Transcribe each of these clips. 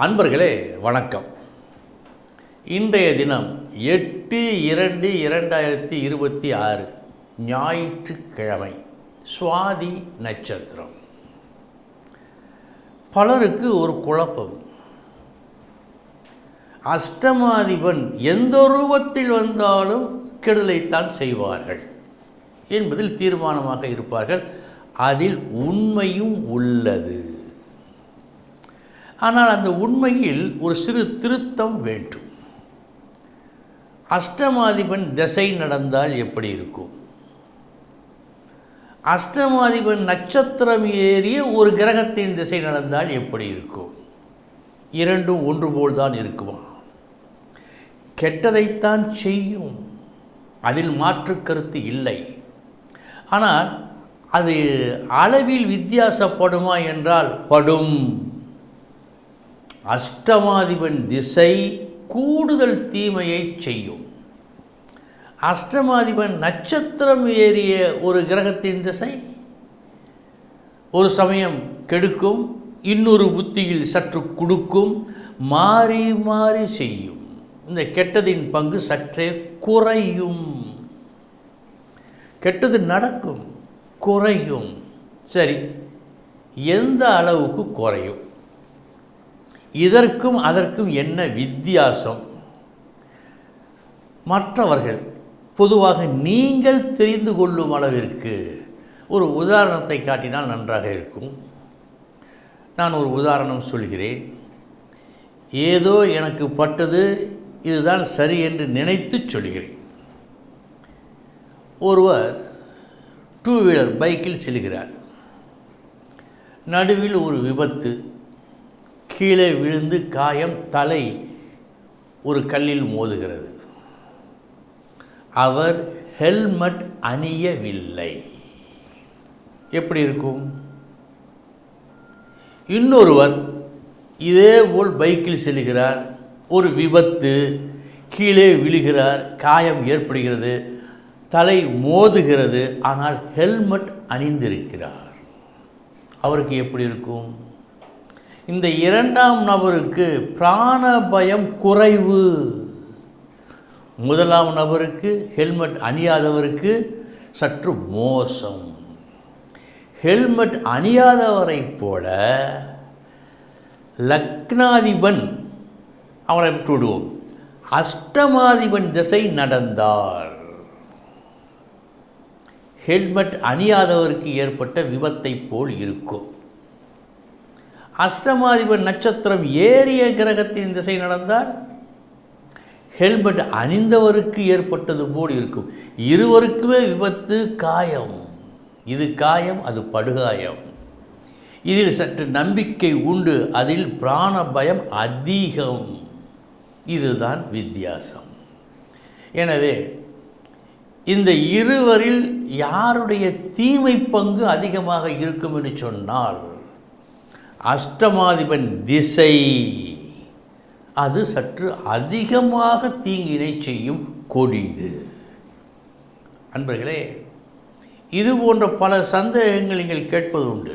அன்பர்களே வணக்கம். இன்றைய தினம் எட்டு இரண்டு இரண்டாயிரத்தி இருபத்தி ஆறு ஞாயிற்றுக்கிழமை சுவாதி நட்சத்திரம். பலருக்கு ஒரு குழப்பம். அஷ்டமாதிபன் எந்த ரூபத்தில் வந்தாலும் கெடுதலைத்தான் செய்வார்கள் என்பதில் தீர்மானமாக இருப்பார்கள். அதில் உண்மையும் உள்ளது. ஆனால் அந்த உண்மையில் ஒரு சிறு திருத்தம் வேண்டும். அஷ்டமாதிபன் திசை நடந்தால் எப்படி இருக்கும்? அஷ்டமாதிபன் நட்சத்திரம் ஏறிய ஒரு கிரகத்தின் திசை நடந்தால் எப்படி இருக்கும்? இரண்டும் ஒன்று போல் தான் இருக்குமா? கெட்டதைத்தான் செய்யும். அதில் மாற்று கருத்து இல்லை. ஆனால் அது அளவில் வித்தியாசப்படுமா என்றால் படும். அஷ்டமாதிபன் திசை கூடுதல் தீமையை செய்யும். அஷ்டமாதிபன் நட்சத்திரம் ஏறிய ஒரு கிரகத்தின் திசை ஒரு சமயம் கெடுக்கும் இன்னொரு புத்தியில் சற்று கொடுக்கும் மாறி மாறி செய்யும். இந்த கெட்டதின் பங்கு சற்றே குறையும். கெட்டது நடக்கும் குறையும். சரி எந்த அளவுக்கு குறையும்? இதற்கும் அதற்கும் என்ன வித்தியாசம்? மற்றவர்கள் பொதுவாக நீங்கள் தெரிந்து கொள்ளும் அளவிற்கு ஒரு உதாரணத்தை காட்டினால் நன்றாக இருக்கும். நான் ஒரு உதாரணம் சொல்கிறேன். ஏதோ எனக்கு பட்டது இதுதான் சரி என்று நினைத்து சொல்கிறேன். ஒருவர் டூ வீலர் பைக்கில் செல்கிறார். நடுவில் ஒரு விபத்து கீழே விழுந்து காயம் தலை ஒரு கல்லில் மோதுகிறது. அவர் ஹெல்மெட் அணியவில்லை. எப்படி இருக்கும்? இன்னொருவர் இதேபோல் பைக்கில் செல்கிறார். ஒரு விபத்து கீழே விழுகிறார் காயம் ஏற்படுகிறது தலை மோதுகிறது ஆனால் ஹெல்மெட் அணிந்திருக்கிறார். அவருக்கு எப்படி இருக்கும்? இந்த இரண்டாம் நபருக்கு பிராண பயம் குறைவு. முதலாம் நபருக்கு ஹெல்மெட் அணியாதவருக்கு சற்று மோசம். ஹெல்மெட் அணியாதவரைப் போல லக்னாதிபன் அவனை விட்டுவிடுவோம். அஷ்டமாதிபன் திசை நடந்தால் ஹெல்மெட் அணியாதவருக்கு ஏற்பட்ட விபத்தை போல் இருக்கும். அஷ்டமாதிபன் நட்சத்திரம் ஏறிய கிரகத்தின் திசை நடந்தால் ஹெல்மெட் அணிந்தவருக்கு ஏற்பட்டது போல் இருக்கும். இருவருக்குமே விபத்து காயம். இது காயம் அது படுகாயம். இதில் சற்று நம்பிக்கை உண்டு. அதில் பிராண பயம் அதிகம். இதுதான் வித்தியாசம். எனவே இந்த இருவரில் யாருடைய தீமை பங்கு அதிகமாக இருக்கும் என்று சொன்னால் அஷ்டமாதிபன் திசை. அது சற்று அதிகமாக தீங்கினை செய்யும் கொடிது. அன்பர்களே இது போன்ற பல சந்தேகங்கள் நீங்கள் கேட்பது உண்டு.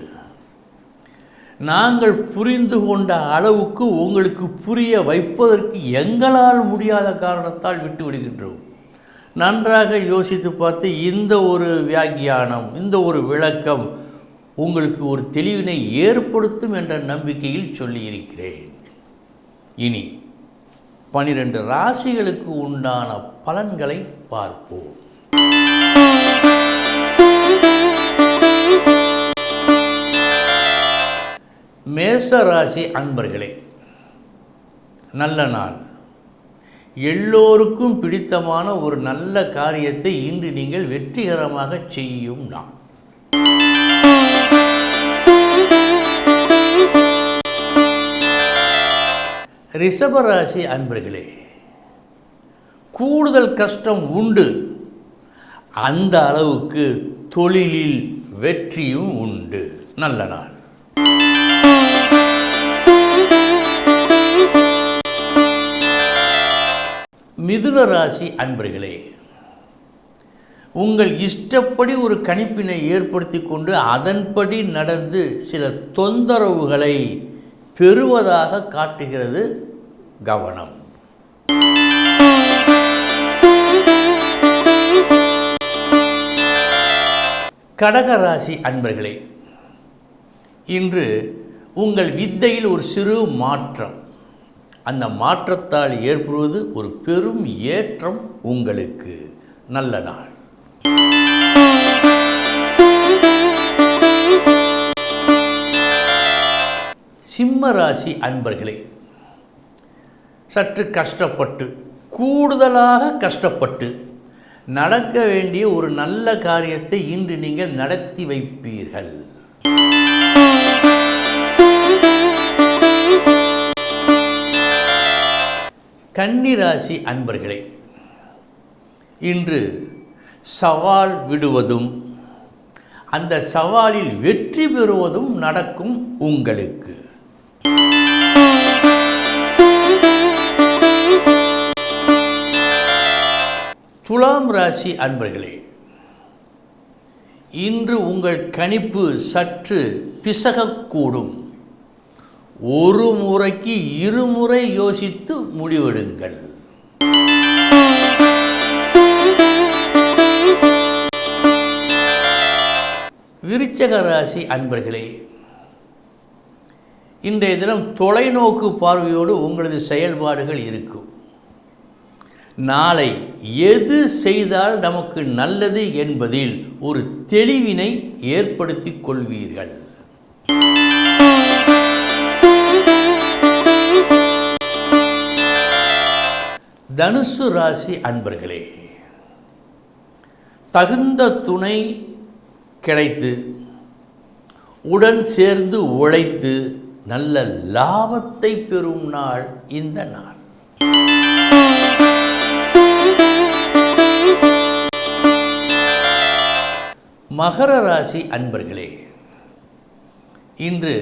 நாங்கள் புரிந்து கொண்ட அளவுக்கு உங்களுக்கு புரிய வைப்பதற்கு எங்களால் முடியாத காரணத்தால் விட்டு விடுகின்றோம் நன்றாக யோசித்து பார்த்து இந்த ஒரு வியாக்கியானம் இந்த ஒரு விளக்கம் உங்களுக்கு ஒரு தெளிவினை ஏற்படுத்தும் என்ற நம்பிக்கையில் சொல்லியிருக்கிறேன். இனி பனிரெண்டு ராசிகளுக்கு உண்டான பலன்களை பார்ப்போம். மேச ராசி அன்பர்களே நல்ல நாள். எல்லோருக்கும் பிடித்தமான ஒரு நல்ல காரியத்தை இன்று நீங்கள் வெற்றிகரமாக செய்யும் நாள். ரிஷபராசி அன்பர்களே கூடுதல் கஷ்டம் உண்டு. அந்த அளவுக்கு தொழிலில் வெற்றியும் உண்டு. நல்ல நாள். மிதுன ராசி அன்பர்களே உங்கள் இஷ்டப்படி ஒரு கணிப்பினை ஏற்படுத்தி கொண்டு அதன்படி நடந்து சில தொந்தரவுகளை பெறுவதாக காட்டுகிறது கவனம். கடகராசி அன்பர்களே இன்று உங்கள் வித்தையில் ஒரு சிறு மாற்றம். அந்த மாற்றத்தால் ஏற்படுவது ஒரு பெரும் ஏற்றம் உங்களுக்கு. நல்ல நாள். சிம்ம ராசி அன்பர்களே சற்று கஷ்டப்பட்டு கூடுதலாக கஷ்டப்பட்டு நடக்க வேண்டிய ஒரு நல்ல காரியத்தை இன்று நீங்கள் நடத்தி வைப்பீர்கள். கன்னிராசி அன்பர்களே இன்று சவால் விடுவதும் அந்த சவாலில் வெற்றி பெறுவதும் நடக்கும் உங்களுக்கு. துலாம் ராசி அன்பர்களே இன்று உங்கள் கணிப்பு சற்று பிசகக்கூடும். ஒரு முறைக்கு இருமுறை யோசித்து முடிவெடுங்கள். விருச்சக ராசி அன்பர்களே இன்றைய தினம் தொலைநோக்கு பார்வையோடு உங்களது செயல்பாடுகள் இருக்கும். நாளை எது செய்தால் நமக்கு நல்லது என்பதில் ஒரு தெளிவினை ஏற்படுத்திக் கொள்வீர்கள். தனுசு ராசி அன்பர்களே தகுந்த துணை கிடைத்து உடன் சேர்ந்து உழைத்து நல்ல லாபத்தை பெறும் நாள் இந்த நாள். மகர ராசி அன்பர்களே இன்று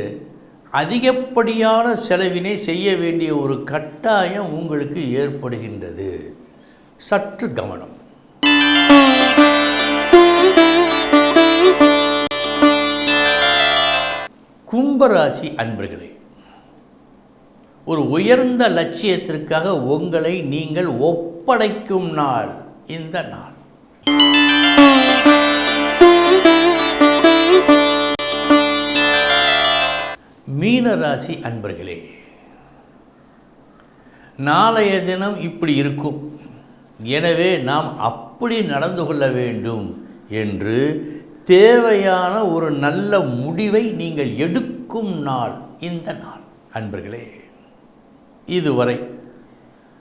அதிகப்படியான செலவினை செய்ய வேண்டிய ஒரு கட்டாயம் உங்களுக்கு ஏற்படுகின்றது. சற்று கவனம். கும்பராசி அன்பர்களே ஒரு உயர்ந்த லட்சியத்திற்காக உங்களை நீங்கள் ஒப்ப ஒப்படைக்கும் நாள் இந்த நாள். மீனராசி அன்பர்களே நாளைய தினம் இப்படி இருக்கும். எனவே நாம் அப்படி நடந்து கொள்ள வேண்டும் என்று தேவையான ஒரு நல்ல முடிவை நீங்கள் எடுக்கும் நாள் இந்த நாள். அன்பர்களே இதுவரை